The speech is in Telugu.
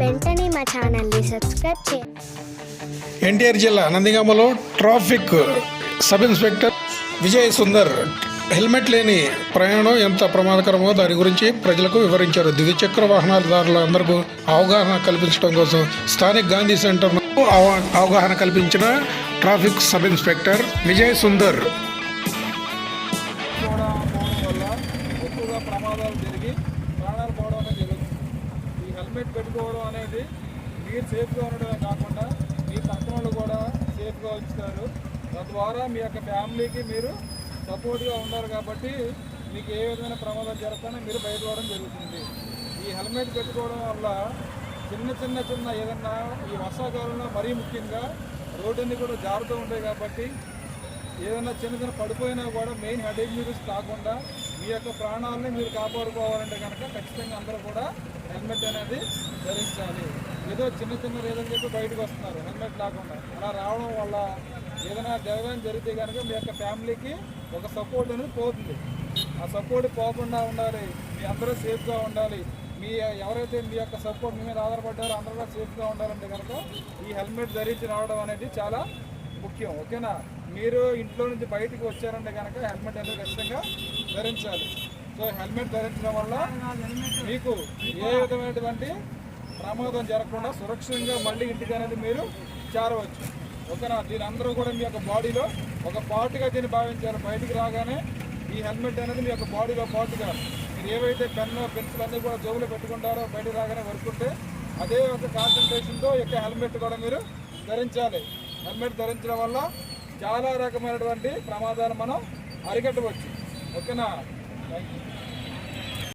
వెంటనే మా ఛానల్ని సబ్స్క్రైబ్ చే ఎన్టీఆర్ జిల్లా నందిగామలో traffic sub inspector Vijay Sundar helmet లేని ప్రయాణం ఎంత ప్రమాదకరమో దాని గురించి ప్రజలకు వివరించారు. ద్విచక్ర వాహనాలదారులందరికీ అవగాహన కల్పించడం కోసం స్థానిక్ గాంధీ సెంటర్ను అవ- అవగాహన కల్పించిన traffic sub inspector Vijay Sundar. ప్రమాదాలు జరిగి ప్రాణాలు పోవడం హెల్మెట్ పెట్టుకోవడం అనేది మీరు సేఫ్గా ఉండడమే కాకుండా మీ పక్కనలు వాళ్ళు కూడా సేఫ్గా ఉంచుతారు. తద్వారా మీ యొక్క ఫ్యామిలీకి మీరు సపోర్ట్గా ఉన్నారు కాబట్టి మీకు ఏ విధమైన ప్రమాదం జరగకుండా మీరు బయటపడడం జరుగుతుంది. ఈ హెల్మెట్ పెట్టుకోవడం వల్ల చిన్న చిన్న చిన్న ఏదన్నా ఈ వర్షాకాలంలో మరీ ముఖ్యంగా రోడ్డు కూడా జారుతూ ఉంటాయి కాబట్టి ఏదైనా చిన్న చిన్న పడిపోయినా కూడా మెయిన్ హెడ్ మీరు కాకుండా మీ యొక్క ప్రాణాలని మీరు కాపాడుకోవాలంటే కనుక ఖచ్చితంగా అందరూ కూడా హెల్మెట్ అనేది ధరించాలి. ఏదో చిన్న చిన్న రీజన్ చెప్పి బయటకు వస్తున్నారు. హెల్మెట్ లేకుండా. అలా రావడం వల్ల ఏదైనా దైవం జరిగితే కనుక మీ యొక్క ఫ్యామిలీకి ఒక సపోర్ట్ అనేది పోతుంది. ఆ సపోర్ట్ పోకుండా ఉండాలి. మీ అందరూ సేఫ్గా ఉండాలి. మీ ఎవరైతే మీ యొక్క సపోర్ట్ మీ మీద ఆధారపడ్డారో అందరూ కూడా సేఫ్గా ఉండాలంటే కనుక ఈ హెల్మెట్ ధరించి రావడం అనేది చాలా ముఖ్యం. ఓకేనా? మీరు ఇంట్లో నుంచి బయటికి వచ్చారంటే కనుక హెల్మెట్ అనేది ఖచ్చితంగా ధరించాలి. సో హెల్మెట్ ధరించడం వల్ల మీకు ఏ విధమైనటువంటి ప్రమాదం జరగకుండా సురక్షితంగా మళ్ళీ ఇంటికి అనేది మీరు చేరవచ్చు. ఓకేనా? దీని అందరూ కూడా మీ యొక్క బాడీలో ఒక పార్ట్గా దీన్ని భావించాలి. బయటికి రాగానే ఈ హెల్మెట్ అనేది మీ యొక్క బాడీలో పార్ట్గా మీరు ఏవైతే పెన్ను పెన్సిల్ అన్నీ కూడా జోబులో పెట్టుకుంటారో బయటికి రాగానే వరుకుంటే అదే ఒక కాన్సన్ట్రేషన్తో యొక్క హెల్మెట్ కూడా మీరు ధరించాలి. హెల్మెట్ ధరించడం వల్ల చాలా రకమైనటువంటి ప్రమాదాలు మనం అరికట్టవచ్చు. ఓకేనా? đấy.